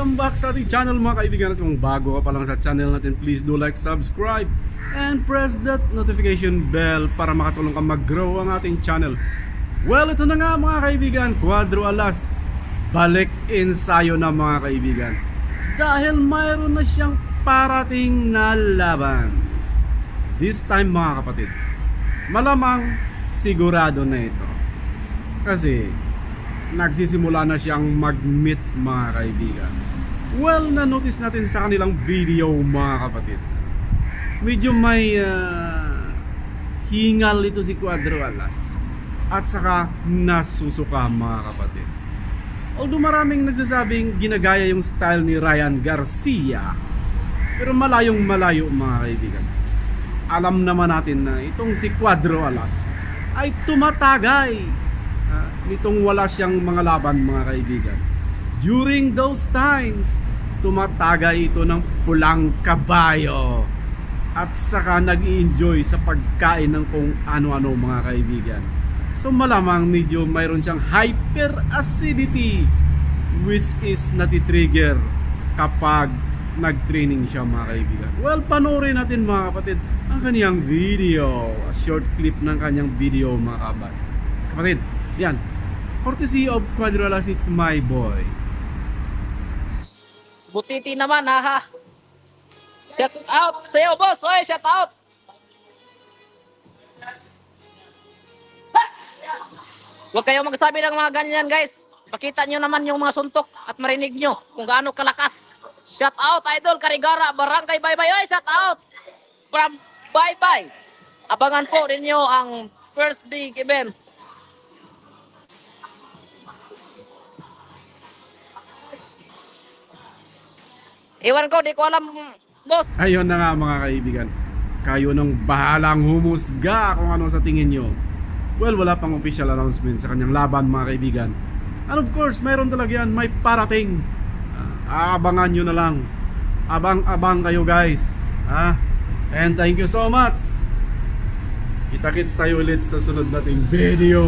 ating channel mga kaibigan. At kung bago ka pa lang sa channel natin please do like, subscribe and press that notification bell para makatulong ka mag-grow ang ating channel. Well ito na nga mga kaibigan. Quadro Alas. Balik ensayo na mga kaibigan. Dahil mayroon na siyang parating na laban. This time mga kapatid Malamang sigurado na ito. Kasi nagsisimula na siyang mag-meets mga kaibigan. Well, na-notice natin sa kanilang video mga kapatid. Medyo may ah, hingal ito si Cuadro Alas. At saka nasusuka mga kapatid. Although maraming nagsasabing ginagaya yung style ni Ryan Garcia. Pero malayong malayo mga kaibigan. Alam naman natin na itong si Cuadro Alas ay tumatagay Ah, nitong wala siyang mga laban mga kaibigan. During those times, tumatagay ito ng pulang kabayo at saka nag enjoy sa pagkain ng kung ano-ano mga kaibigan. So malamang medyo mayroon siyang hyperacidity which is natitrigger kapag nag-training siya mga kaibigan. Well, panoorin natin mga kapatid ang kaniyang video. A short clip ng kanyang video mga kabat. Kapatid, yan. Courtesy of Quadrulas, it's my boy. Butiti naman ha ha. Shout out sa'yo boss. Oy, shout out. Huwag kayong magsabi ng mga ganyan guys. Pakita nyo naman yung mga suntok at marinig nyo kung gaano kalakas. Shout out Idol Karigara, Barangay Bye Bye. Oy, shout out from Bye Bye. Abangan po ninyo ang first big event Iwan ko, di ko alam, boss. Ayun na nga mga kaibigan. Kayo nang bahalang humusga kung ano sa tingin nyo. Well, wala pang official announcement sa kanyang laban mga kaibigan. And of course, mayroon talaga yan. May parating. Ah, aabangan nyo na lang. Abang-abang kayo guys. Ah, and thank you so much. Kita-kits tayo ulit sa sunod nating video.